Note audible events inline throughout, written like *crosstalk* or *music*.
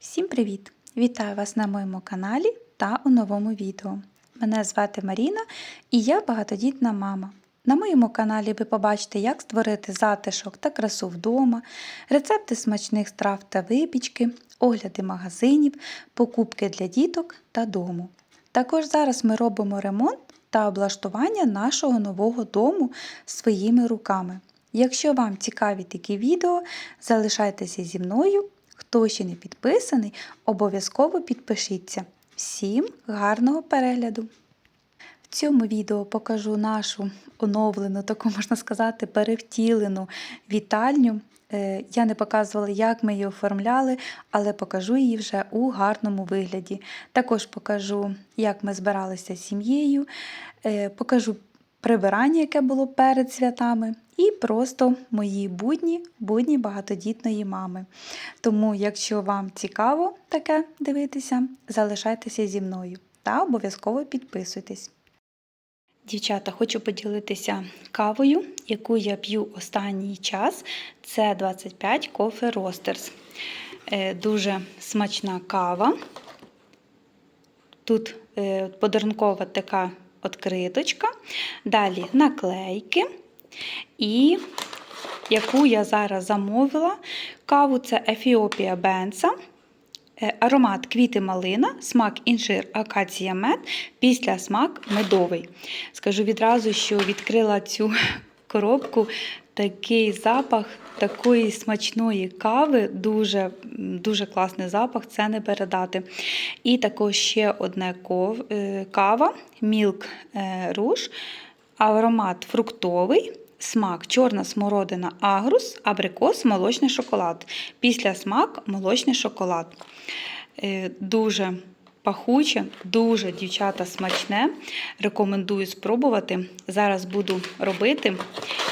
Всім привіт! Вітаю вас на моєму каналі та у новому відео. Мене звати Маріна і я багатодітна мама. На моєму каналі ви побачите, як створити затишок та красу вдома, рецепти смачних страв та випічки, огляди магазинів, покупки для діток та дому. Також зараз ми робимо ремонт та облаштування нашого нового дому своїми руками. Якщо вам цікаві такі відео, залишайтеся зі мною. Хто ще не підписаний, обов'язково підпишіться. Всім гарного перегляду! В цьому відео покажу нашу оновлену, таку можна сказати, перевтілену вітальню. Е, Я не показувала, як ми її оформляли, але покажу її вже у гарному вигляді. Також покажу, як ми збиралися з сім'єю, е, покажу прибирання, яке було перед святами, і просто мої будні, будні багатодітної мами. Тому, якщо вам цікаво таке дивитися, залишайтеся зі мною та обов'язково підписуйтесь. Дівчата, хочу поділитися кавою, яку я п'ю останній час. Це 25 Coffee Roasters. Е, Дуже смачна кава. Тут е, подарункова така откриточка. Далі наклейки. І яку я зараз замовила. Каву це Ефіопія Бенса. Е, Аромат квіти малина, смак інжир, акація мед, після смак медовий. Скажу відразу, що відкрила цю *laughs* коробку такий запах такої смачної кави, дуже дуже класний запах, це не передати. І також ще одне е, кава, Milk Rouge, аромат фруктовий. Смак чорна смородина агрус, абрикос, молочний шоколад. Після смак молочний шоколад. Е, Дуже пахуче, дуже дівчата смачне. Рекомендую спробувати. Зараз буду робити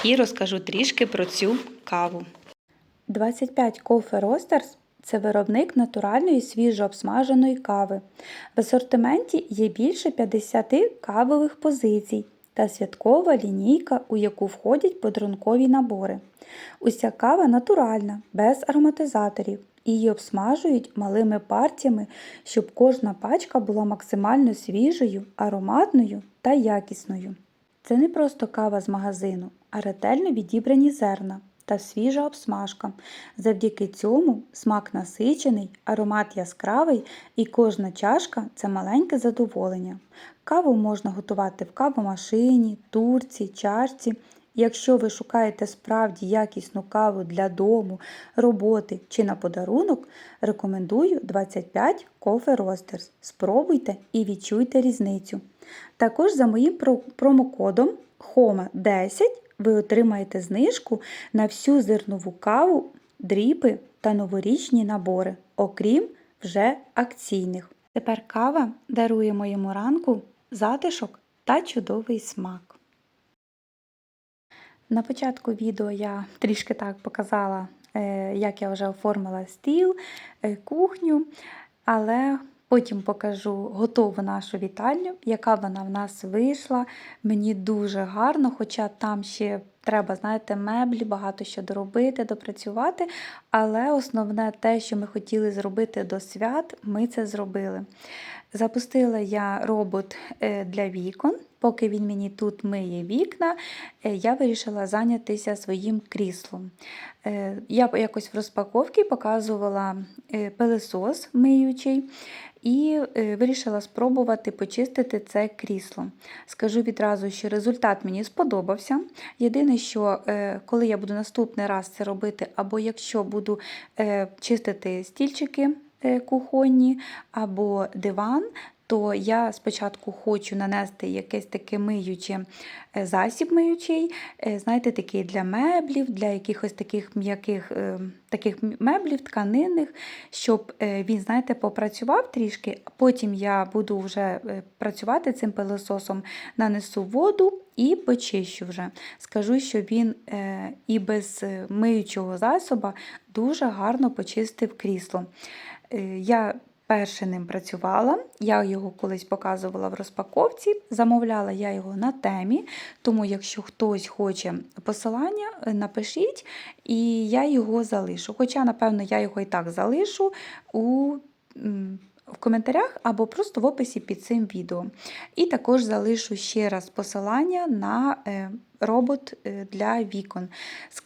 і розкажу трішки про цю каву. 25 Coffee Roasters – це виробник натуральної свіжо обсмаженої кави. В асортименті є більше 50 кавових позицій та святкова лінійка, у яку входять подарункові набори. Уся кава натуральна, без ароматизаторів. Її обсмажують малими партіями, щоб кожна пачка була максимально свіжою, ароматною та якісною. Це не просто кава з магазину, а ретельно відібрані зерна та свіжа обсмажка. Завдяки цьому смак насичений, аромат яскравий і кожна чашка це маленьке задоволення. Каву можна готувати в кавомашині, турці, чашці. Якщо ви шукаєте справді якісну каву для дому, роботи чи на подарунок, рекомендую 25 Coffee Roasters. Спробуйте і відчуйте різницю. Також за моїм промокодом HOMA10 ви отримаєте знижку на всю зернову каву, дріпи та новорічні набори, окрім вже акційних. Тепер кава дарує моєму ранку затишок та чудовий смак. На початку відео я трішки так показала, е, як я вже оформила стіл, е, кухню, але потім покажу готову нашу вітальню, яка вона в нас вийшла. Мені дуже гарно, хоча там ще треба, знаєте, меблі, багато що доробити, допрацювати. Але основне те, що ми хотіли зробити до свят, ми це зробили. Запустила я робот е, для вікон. Поки він мені тут миє вікна, е, я вирішила зайнятися своїм кріслом. Е, я якось в розпаковці показувала пилесос миючий і вирішила спробувати почистити це крісло. Скажу відразу, що результат мені сподобався. Єдине, що коли я буду наступний раз це робити, або якщо буду чистити стільчики, кухонні або диван, то я спочатку хочу нанести якесь таке миюче засіб миючий, знаєте, такий для меблів, для якихось таких м'яких таких меблів, тканинних, щоб він, знаєте, попрацював трішки, а потім я буду вже працювати цим пилососом, нанесу воду і почищу вже. Скажу, що він і без миючого засоба дуже гарно почистив крісло. Я перше ним працювала. Я його колись показувала в розпаковці. Замовляла я його на темі, тому якщо хтось хоче посилання, е, напишіть, і я його залишу. Хоча, напевно, я його і так залишу у. В коментарях або просто в описі під цим відео. І також залишу ще раз посилання на е, робот е, для вікон.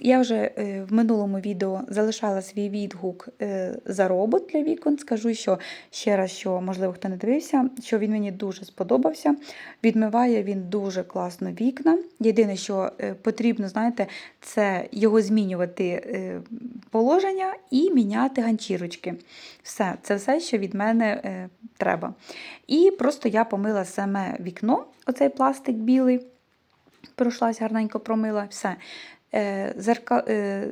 Я вже е, в минулому відео залишала свій відгук е, за робот для вікон. Скажу, що ще раз, що можливо хто не дивився, що він мені дуже сподобався. Відмиває він дуже класно вікна. Єдине, що потрібно, знаєте, це його змінювати положення і міняти ганчірочки. Все, це все, що від мене треба. І просто я помила саме вікно, оцей пластик білий пройшлась, гарненько промила, все. Е, зерка, е,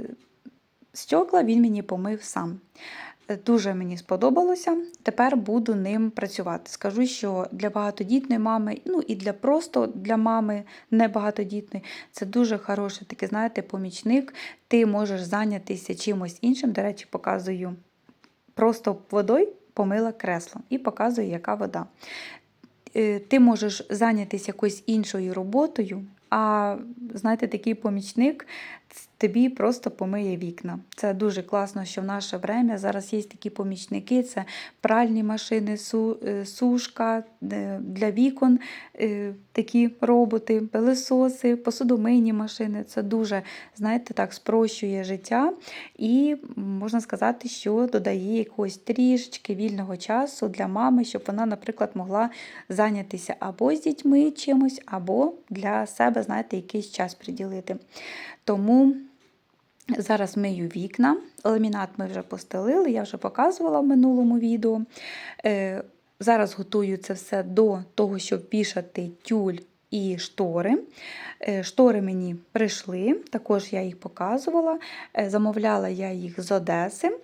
стекла він мені помив сам. Е, Дуже мені сподобалося. Тепер буду ним працювати. Скажу, що для багатодітної мами, ну і для просто для мами небагатодітної, це дуже хороший такий, знаєте, помічник. Ти можеш зайнятися чимось іншим. До речі, показую просто водою помила кресло і показую, яка вода. Е, Ти можеш зайнятися якоюсь іншою роботою, а знаєте, такий помічник тобі просто помиє вікна. Це дуже класно, що в наше время зараз є такі помічники: це пральні машини, е, сушка е, для вікон, е, такі роботи, пилисоси, посудомийні машини. Це дуже, знаєте, так спрощує життя і можна сказати, що додає якогось трішечки вільного часу для мами, щоб вона, наприклад, могла зайнятися або з дітьми чимось, або для себе, знаєте, якийсь час приділити. Тому зараз мию вікна. Ламінат ми вже постелили, я вже показувала в минулому відео. Е, Зараз готую це все до того, щоб вішати тюль і штори. Е, Штори мені прийшли, також я їх показувала. Е, Замовляла я їх з Одеси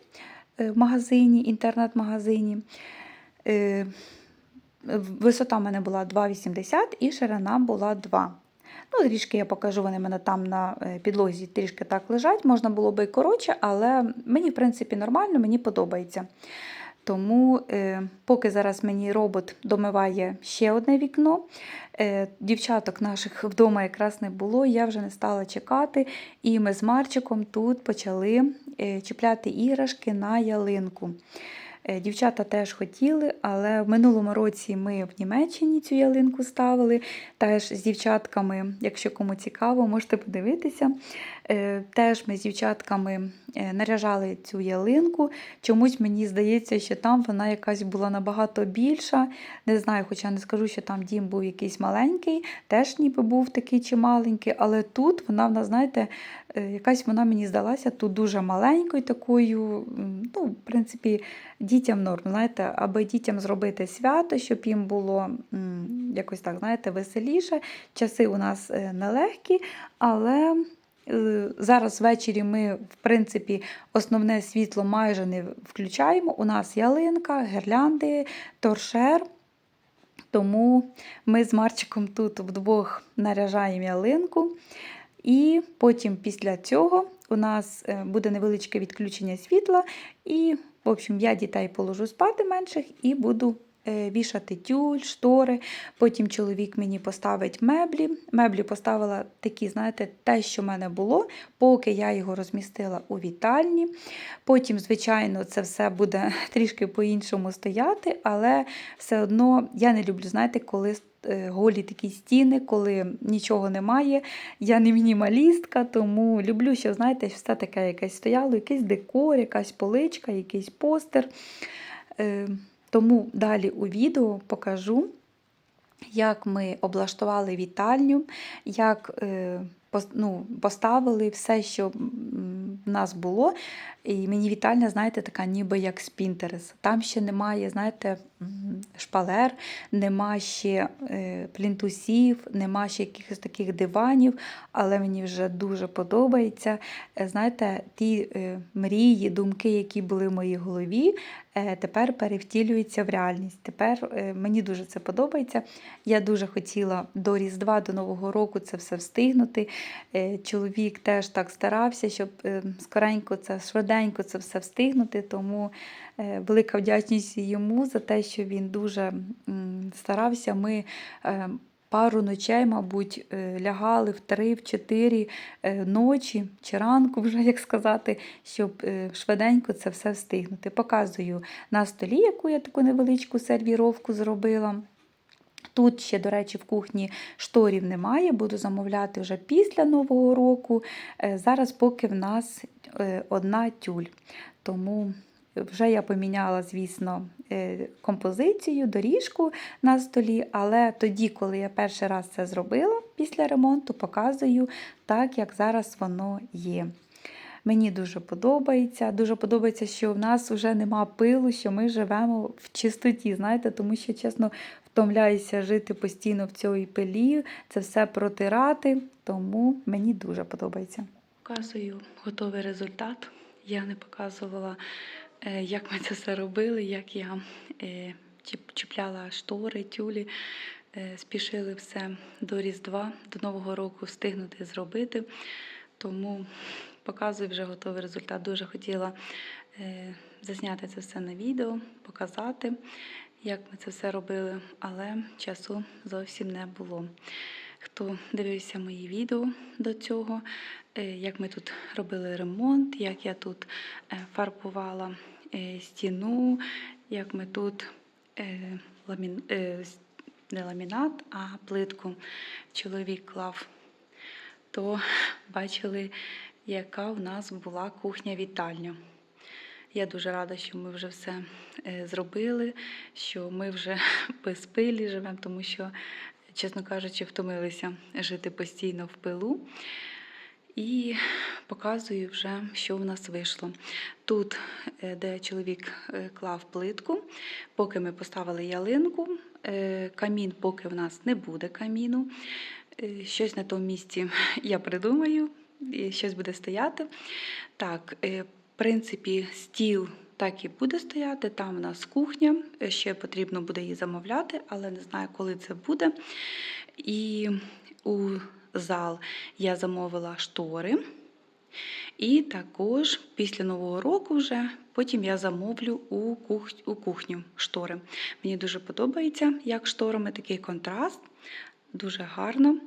в магазині, інтернет-магазині. Висота в мене була 2,80 і ширина була 2. Ну, трішки я покажу, вони мене там на е, підлозі трішки так лежать. Можна було би і коротше, але мені, в принципі, нормально, мені подобається. Тому, е, поки зараз мені робот домиває ще одне вікно, е, дівчаток наших вдома якраз не було, я вже не стала чекати. І ми з Марчиком тут почали чіпляти іграшки на ялинку. Е, Дівчата теж хотіли, але в минулому році ми в Німеччині цю ялинку ставили. Теж з дівчатками, якщо кому цікаво, можете подивитися. Е, Теж ми з дівчатками е, наряжали цю ялинку. Чомусь мені здається, що там вона якась була набагато більша. Не знаю, хоча не скажу, що там дім був якийсь маленький, теж ніби був такий чи маленький, але тут вона в нас, знаєте, е, якась вона мені здалася тут дуже маленькою, такою, ну, в принципі, дітям норм, знаєте, аби дітям зробити свято, щоб їм було якось так, знаєте, веселіше. Часи у нас нелегкі, але зараз ввечері ми, в принципі, основне світло майже не включаємо. У нас ялинка, гірлянди, торшер. Тому ми з Марчиком тут вдвох наряжаємо ялинку. І потім після цього у нас е, буде невеличке відключення світла. І, в общем, я дітей положу спати менших і буду е, вішати тюль, штори. Потім чоловік мені поставить меблі. Меблі поставила такі, знаєте, те, що в мене було, поки я його розмістила у вітальні. Потім, звичайно, це все буде *laughs* трішки по-іншому стояти, але все одно я не люблю, знаєте, коли е, голі такі стіни, коли нічого немає. Я не мінімалістка, тому люблю, що, знаєте, все таке якесь стояло, якийсь декор, якась поличка, якийсь постер. Тому далі у відео покажу, як ми облаштували вітальню, як е, ну, поставили все, що в нас було. І мені вітальня, знаєте, така ніби як Pinterest. Там ще немає, знаєте, шпалер, нема ще е, плінтусів, нема ще якихось таких диванів, але мені вже дуже подобається. Е, Знаєте, ті е, мрії, думки, які були в моїй голові, тепер перевтілюються в реальність. Тепер мені дуже це подобається. Я дуже хотіла до Різдва, до Нового року це все встигнути. Е, чоловік теж так старався, щоб е, скоренько це, швиденько це все встигнути. Тому е, велика вдячність йому за те, що він дуже старався. Ми пару ночей, мабуть, лягали в три, в чотири ночі чи ранку, вже як сказати, щоб швиденько це все встигнути. Показую на столі, яку я таку невеличку сервіровку зробила. Тут ще, до речі, в кухні шторів немає, буду замовляти вже після Нового року. Е, Зараз поки в нас е, одна тюль. Тому вже я поміняла, звісно, е, композицію, доріжку на столі, але тоді, коли я перший раз це зробила після ремонту, показую так, як зараз воно є. Мені дуже подобається. Дуже подобається, що в нас вже нема пилу, що ми живемо в чистоті, знаєте, тому що, чесно, втомляюся жити постійно в цій пилі, це все протирати, тому мені дуже подобається. Показую готовий результат. Я не показувала, е, як ми це все робили, як я е, чіпляла штори, тюлі. Е, Спішили все до Різдва, до Нового року встигнути зробити. Тому показую вже готовий результат. Дуже хотіла засняти це все на відео, показати, як ми це все робили, але часу зовсім не було. Хто дивився мої відео до цього, е, як ми тут робили ремонт, як я тут е, фарбувала е, стіну, як ми тут не ламінат, а плитку чоловік клав, то бачили, яка в нас була кухня-вітальня. Я дуже рада, що ми вже все е, зробили, що ми вже *laughs* без пилі живемо, тому що, чесно кажучи, втомилися жити постійно в пилу. І показую вже, що в нас вийшло. Тут, е, де чоловік е, клав плитку, поки ми поставили ялинку, камін, поки в нас не буде каміну. Щось на тому місці *laughs* я придумаю, щось буде стояти. Так, принципі, стіл так і буде стояти. Там у нас кухня. е, Ще потрібно буде її замовляти, але не знаю, коли це буде. І у зал я замовила штори. І також після Нового року вже потім я замовлю у, кух... у кухню штори. Мені дуже подобається, як шторами такий контраст, дуже гарно.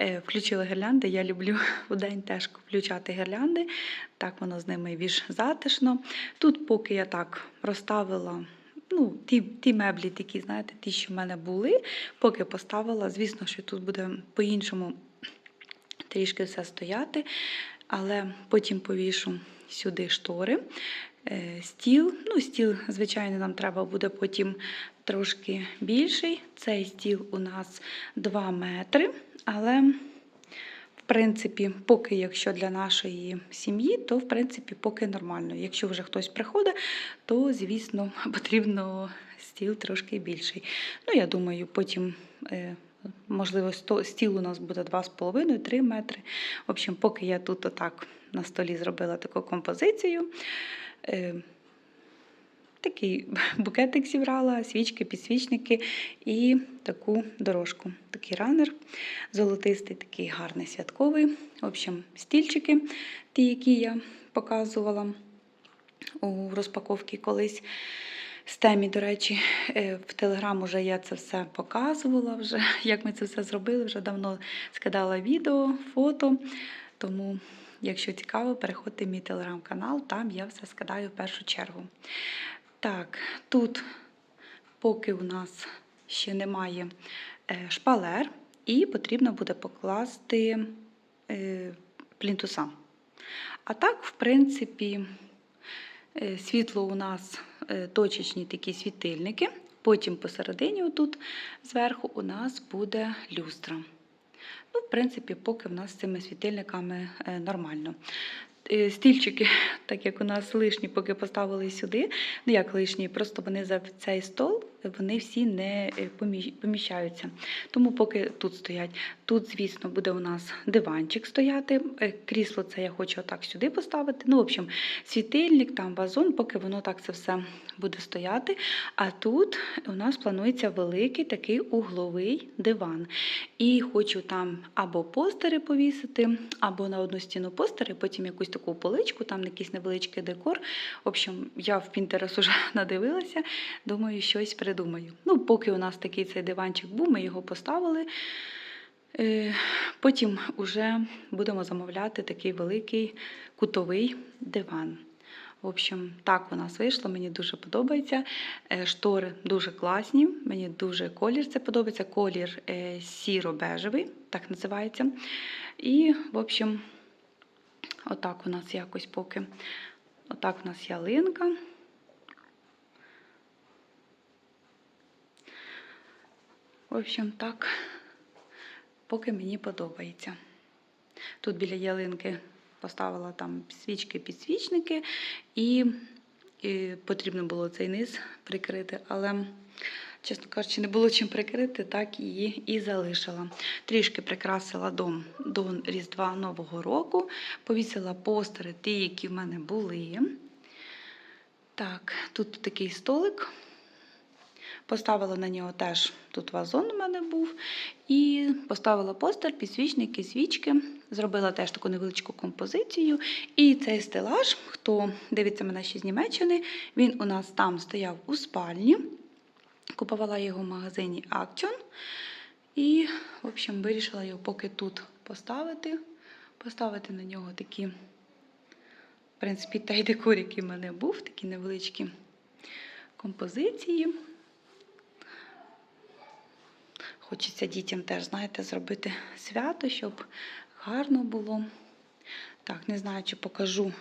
Е, Включила гірлянди. Я люблю *laughs* в день теж включати гірлянди. Так воно з ними більш затишно. Тут, поки я так розставила. Ну, ті, ті меблі, такі, знаєте, ті, що в мене були, поки поставила. Звісно, що тут буде по-іншому трішки все стояти, але потім повішу сюди штори. Е, Стіл, ну, стіл, звичайно, нам треба буде потім трошки більший. Цей стіл у нас 2 метри, але, в принципі, поки якщо для нашої сім'ї, то в принципі поки нормально. Якщо вже хтось приходить, то, звісно, *laughs* потрібно стіл трошки більший. Ну, я думаю, потім. е, Можливо, стіл у нас буде 2,5-3 метри. В общем, поки я тут отак на столі зробила таку композицію, е, такий *laughs* букетик зібрала, свічки, підсвічники і таку дорожку. Такий ранер золотистий, такий гарний святковий. В общем, стільчики, ті, які я показувала у розпаковці колись. З темі, до речі, е, в Телеграм уже я це все показувала, вже, *laughs* як ми це все зробили, вже давно скидала відео, фото. Тому, якщо цікаво, переходьте в мій телеграм-канал, там я все скидаю в першу чергу. Так, тут, поки у нас ще немає е, шпалер, і потрібно буде покласти е, плінтуса. А так, в принципі, Е, Світло у нас точечні такі світильники. Потім посередині, отут зверху, у нас буде люстра. Ну, в принципі, поки в нас з цими світильниками нормально. Е, Стільчики, так як у нас лишні, поки поставили сюди, ну як лишні, просто вони за цей стол вони всі не е, поміщаються. Тому поки тут стоять. Тут, звісно, буде у нас диванчик стояти. Е, Крісло це я хочу отак сюди поставити. Ну, в общем, світильник, там вазон, поки воно так це все буде стояти. А тут у нас планується великий такий угловий диван. І хочу там або постери повісити, або на одну стіну постери, потім якусь таку поличку, там якийсь невеличкий декор. В общем, я в Pinterest уже *laughs* надивилася, думаю, щось придумаю. Ну, поки у нас такий цей диванчик був, ми його поставили. Е, Потім вже будемо замовляти такий великий кутовий диван. В общем, так у нас вийшло, мені дуже подобається. Е, Штори дуже класні, мені дуже колір це подобається. Колір е, сіро-бежевий, так називається. І, в общем, отак у нас якось поки. Отак у нас ялинка. В общем, так, поки мені подобається. Тут біля ялинки поставила там свічки, підсвічники, і, і потрібно було цей низ прикрити, але, чесно кажучи, не було чим прикрити, так її і залишила. Трішки прикрасила дом до Різдва Нового року, повісила постери, ті, які в мене були. Так, тут такий столик. Поставила на нього теж тут вазон у мене був. І поставила постер, підсвічники, свічки. Зробила теж таку невеличку композицію. І цей стелаж, хто дивиться мене ще з Німеччини, він у нас там стояв у спальні. Купувала його в магазині Action. І, в общем, вирішила його поки тут поставити. Поставити на нього такі, в принципі, той декор, який в мене був, такі невеличкі композиції. Хочеться дітям теж, знаєте, зробити свято, щоб гарно було. Так, не знаю, чи покажу,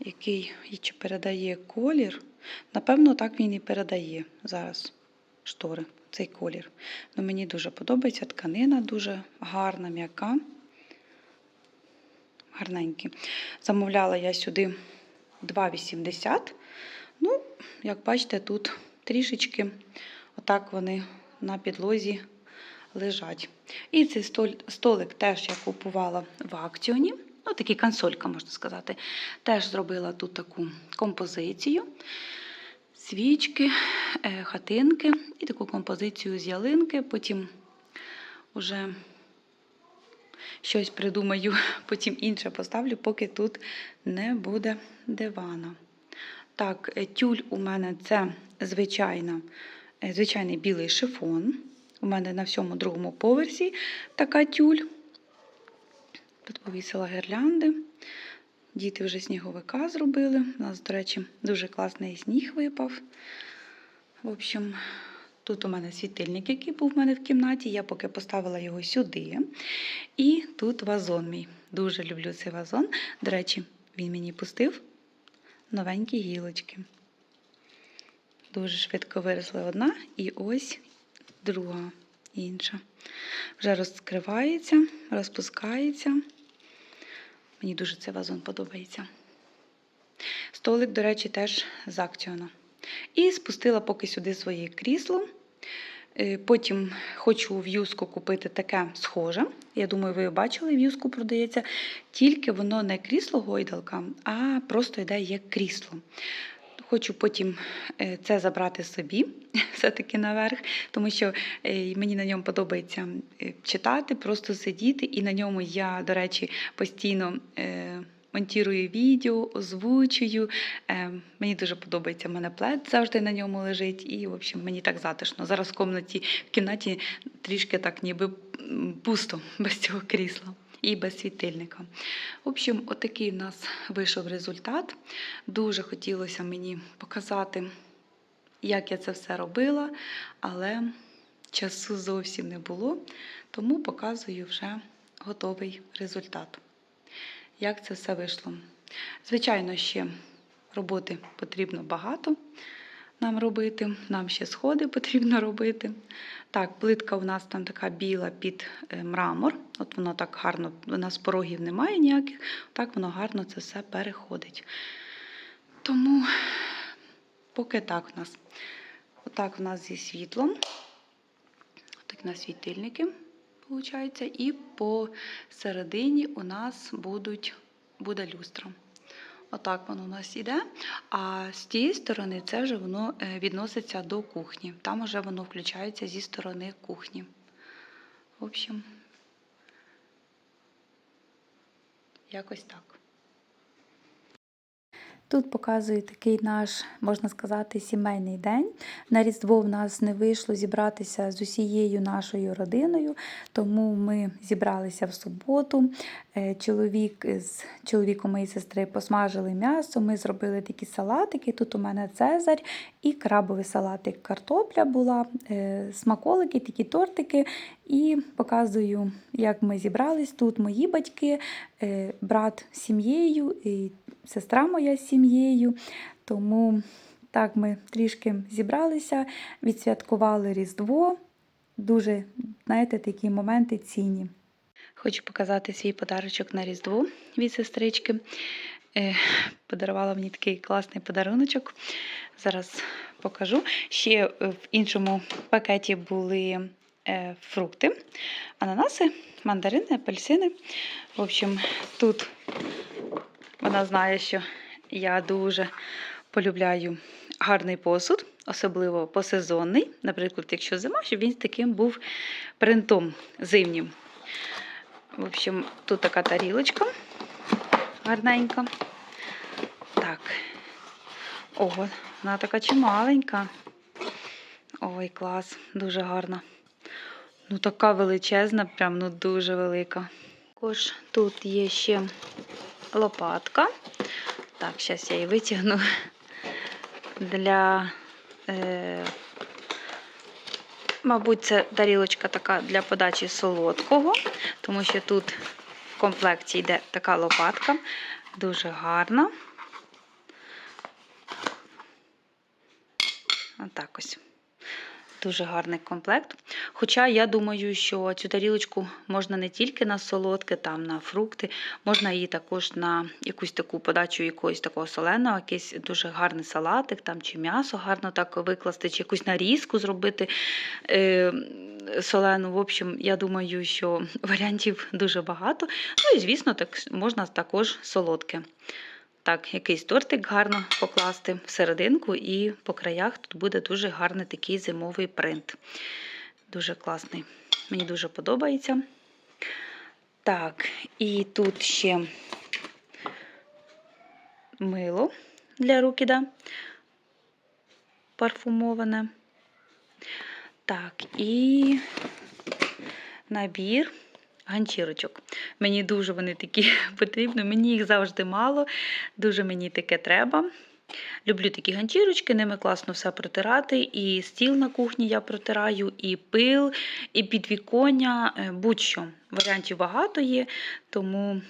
який і чи передає колір. Напевно, так він і передає зараз штори, цей колір. Ну, мені дуже подобається тканина, дуже гарна, м'яка. Гарненькі. Замовляла я сюди 2,80. Ну, як бачите, тут трішечки отак вони на підлозі лежать. І цей столик теж я купувала в акціоні. Ну, такий консолька, можна сказати. Теж зробила тут таку композицію. Свічки, е, хатинки і таку композицію з ялинки. Потім вже щось придумаю, *laughs* потім інше поставлю, поки тут не буде дивана. Так, тюль у мене це звичайна, звичайний білий шифон. У мене на всьому другому поверсі така тюль. Тут повісила гірлянди. Діти вже сніговика зробили. У нас, до речі, дуже класний сніг випав. В общем, тут у мене світильник, який був в мене в кімнаті. Я поки поставила його сюди. І тут вазон мій. Дуже люблю цей вазон. До речі, він мені пустив новенькі гілочки. Дуже швидко виросли одна і ось друга інша. Вже розкривається, розпускається. Мені дуже цей вазон подобається. Столик, до речі, теж з акціона. І спустила поки сюди своє крісло. Е, Потім хочу в юску купити таке схоже. Я думаю, ви бачили, в юску продається. Тільки воно не крісло гойдалка, а просто йде як крісло. Хочу потім е, це забрати собі, *laughs* все-таки наверх, тому що е, мені на ньому подобається е, читати, просто сидіти. І на ньому я, до речі, постійно монтірую відео, озвучую. Мені дуже подобається. У мене плед завжди на ньому лежить, і, в общем, мені так затишно. Зараз в кімнаті, в кімнаті трішки так ніби пусто *laughs* без цього крісла. І без світильника. В общем, отакий в нас вийшов результат. Дуже хотілося мені показати, як я це все робила, але часу зовсім не було, тому показую вже готовий результат. Як це все вийшло? Звичайно, ще роботи потрібно багато нам робити, нам ще сходи потрібно робити. Так, плитка у нас там така біла під е, мрамор. От воно так гарно, у нас порогів немає ніяких, так воно гарно це все переходить. Тому поки так у нас. Отак в нас зі світлом. Так на світильники, виходить. І посередині у нас будуть, буде люстра. Отак воно у нас іде. А з тієї сторони це вже воно е, відноситься до кухні. Там вже воно включається зі сторони кухні. В общем, якось так. Тут показую такий наш, можна сказати, сімейний день. На Різдво в нас не вийшло зібратися з усією нашою родиною, тому ми зібралися в суботу. Е, Чоловік з чоловіком моєї сестри посмажили м'ясо. Ми зробили такі салатики. Тут у мене цезарь і крабовий салатик. Картопля була, е, смаколики, такі тортики. І показую, як ми зібрались. Тут мої батьки, е, брат з сім'єю, і сестра моя з сім'єю. Тому так ми трішки зібралися, відсвяткували Різдво. Дуже, знаєте, такі моменти цінні. Хочу показати свій подарочок на Різдво від сестрички. Е, Подарувала мені такий класний подаруночок. Зараз покажу. Ще в іншому пакеті були фрукти, ананаси, мандарини, апельсини. В общем, тут вона знає, що я дуже полюбляю гарний посуд, особливо посезонний. Наприклад, якщо зима, щоб він таким був принтом зимнім. В общем, тут така тарілочка гарненька. Так. Ого, вона така чималенька. Ой, клас, дуже гарна. Ну, така величезна, прям ну дуже велика. Також тут є ще лопатка. Так, зараз я її витягну для, е, мабуть, це тарілочка така для подачі солодкого, тому що тут в комплекті йде така лопатка, дуже гарна. Отак ось. Дуже гарний комплект. Хоча я думаю, що цю тарілочку можна не тільки на солодке, там на фрукти, можна її також на якусь таку подачу якогось такого соленого, якийсь дуже гарний салатик там, чи м'ясо гарно так викласти, чи якусь нарізку зробити е, солену. В общем, я думаю, що варіантів дуже багато. Ну і, звісно, так можна також солодке. Так, якийсь тортик гарно покласти всерединку, і по краях тут буде дуже гарний такий зимовий принт. Дуже класний. Мені дуже подобається. Так, і тут ще мило для рук іде парфумоване. Так, і набір ганчірочок. Мені дуже вони такі *laughs* потрібні, мені їх завжди мало, дуже мені таке треба. Люблю такі ганчірочки, ними класно все протирати. І стіл на кухні я протираю, і пил, і підвіконня, е, будь-що. Варіантів багато є, тому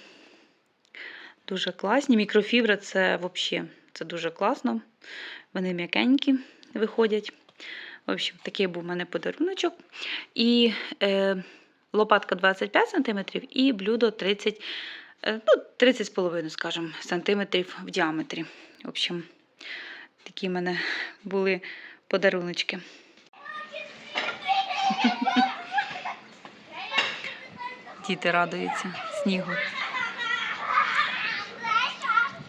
дуже класні. Мікрофібра це взагалі це дуже класно. Вони м'якенькі виходять. В общем, такий був у мене подаруночок. І е, лопатка 25 см і блюдо 30 е, ну, 30,5 скажімо, сантиметрів в діаметрі. В общем, такі в мене були подаруночки. Діти радуються снігу.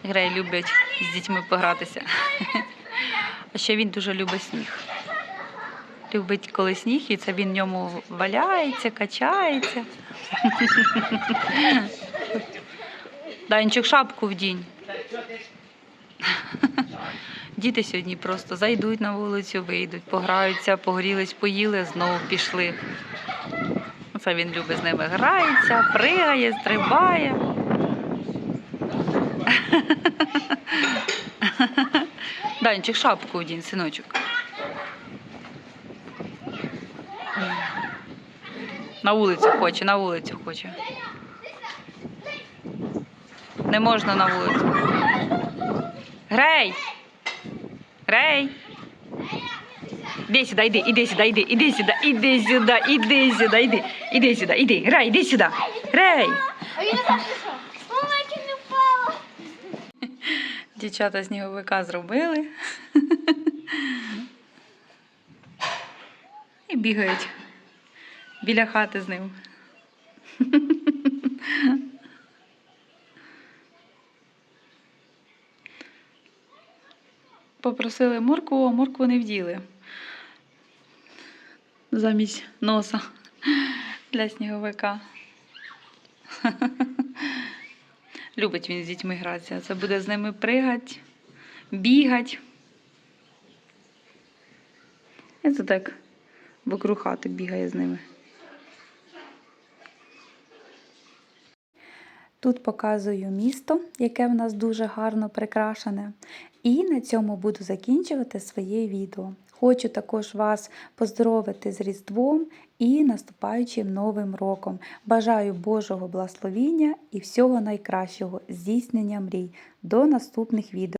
Грей люблять з дітьми погратися. А ще він дуже любить сніг. Любить коли сніг, і це він в ньому валяється, качається. Данчик шапку вдінь. Діти сьогодні просто зайдуть на вулицю, вийдуть, пограються, погрілись, поїли, знову пішли. Це він любить з ними грається, пригає, стрибає. Данчик, шапку вдінь, синочок. На вулицю хоче, на вулицю хоче. Не можна на вулицю. Грей! Грей! Іди сюди, іди, іди сюди, іди, іди сюди, іди сюди, іди сюди, іди, іди сюди, іди, Грей, іди сюди. Грей! Дівчата сніговика зробили. І бігають біля хати з ним. Попросили моркву, а моркву не вділи. Замість носа для сніговика. Любить він з дітьми гратися. Це буде з ними пригати, бігати. Це так вокруг хати бігає з ними. Тут показую місто, яке в нас дуже гарно прикрашене. І на цьому буду закінчувати своє відео. Хочу також вас поздоровити з Різдвом і наступаючим Новим роком. Бажаю Божого благословіння і всього найкращого, здійснення мрій. До наступних відео.